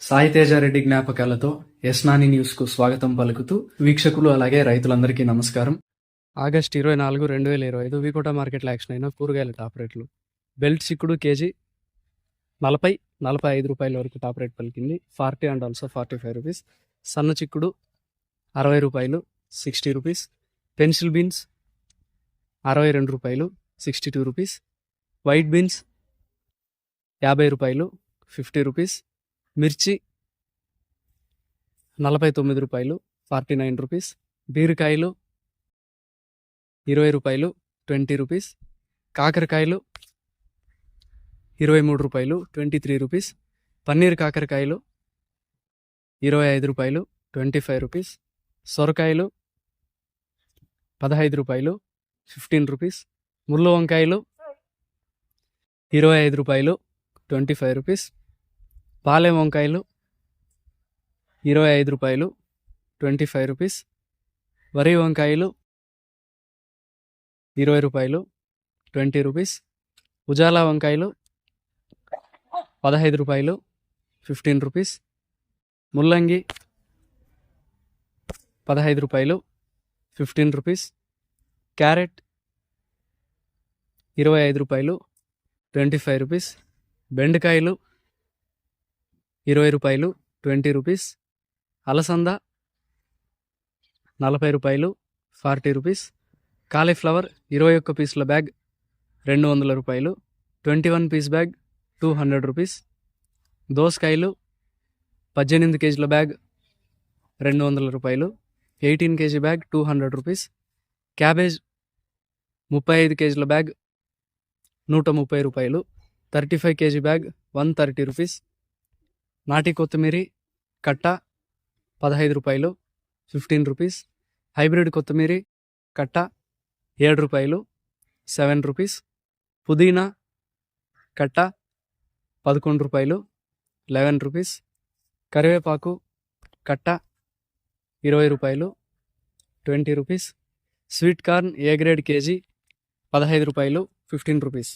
సాయితేజారెడ్డి జ్ఞాపకాలతో యస్నాని న్యూస్కు స్వాగతం పలుకుతూ వీక్షకులు అలాగే రైతులందరికీ నమస్కారం. ఆగస్ట్ ఇరవై నాలుగు రెండు వేల ఇరవై ఐదు వికోట మార్కెట్లో యాక్షన్ అయిన కూరగాయల టాప్ రేట్లు. బెల్ట్ చిక్కుడు కేజీ నలభై నలభై ఐదు రూపాయల వరకు టాప్ రేట్ పలికింది. Forty and also forty five rupees. సన్న చిక్కుడు అరవై రూపాయలు సిక్స్టీ రూపీస్. పెన్సిల్ బీన్స్ అరవై రెండు రూపాయలు sixty two rupees. White beans యాభై రూపాయలు ఫిఫ్టీ రూపీస్. మిర్చి నలభై తొమ్మిది రూపాయలు ఫార్టీ నైన్ రూపీస్. బీరకాయలు ఇరవై రూపాయలు ట్వంటీ రూపీస్. కాకరకాయలు ఇరవై మూడు రూపాయలు ట్వంటీ త్రీ రూపీస్. పన్నీర్ కాకరకాయలు ఇరవై ఐదు రూపాయలు ట్వంటీ ఫైవ్ రూపీస్. సొరకాయలు పదహైదు రూపాయలు ఫిఫ్టీన్ రూపీస్. ముళ్ళు వంకాయలు ఇరవై ఐదు రూపాయలు ట్వంటీ ఫైవ్ రూపీస్. పాలెం వంకాయలు ఇరవై ఐదు రూపాయలు ట్వంటీ ఫైవ్ రూపీస్. వరి వంకాయలు ఇరవై రూపాయలు ట్వంటీ రూపీస్. ఉజాలా వంకాయలు పదహైదు రూపాయలు ఫిఫ్టీన్ రూపీస్. ముల్లంగి పదహైదు రూపాయలు ఫిఫ్టీన్ రూపీస్. క్యారెట్ ఇరవై ఐదు రూపాయలు ట్వంటీ ఫైవ్ రూపీస్. బెండకాయలు ఇరవై రూపాయలు ట్వంటీ రూపీస్. అలసంద నలభై రూపాయలు ఫార్టీ రూపీస్. కాలీఫ్లవర్ ఇరవై ఒక్క పీసుల బ్యాగ్ రెండు వందల రూపాయలు. Twenty one piece bag two hundred rupees. దోసకాయలు పద్దెనిమిది కేజీల బ్యాగ్ రెండు వందల రూపాయలు. Eighteen KG bag two hundred rupees. Cabbage ముప్పై ఐదు కేజీల బ్యాగ్ నూట ముప్పై రూపాయలు. Thirty five KG bag one thirty rupees. నాటి కొత్తిమీర కట్ట పదహైదు రూపాయలు ఫిఫ్టీన్ రూపీస్. హైబ్రిడ్ కొత్తిమీర కట్ట ఏడు రూపాయలు సెవెన్ రూపీస్. పుదీనా కట్ట పదకొండు రూపాయలు లెవెన్ రూపీస్. కరివేపాకు కట్ట ఇరవై రూపాయలు twenty rupees. Sweet corn A grade KG? పదహైదు రూపాయలు ఫిఫ్టీన్ రూపీస్.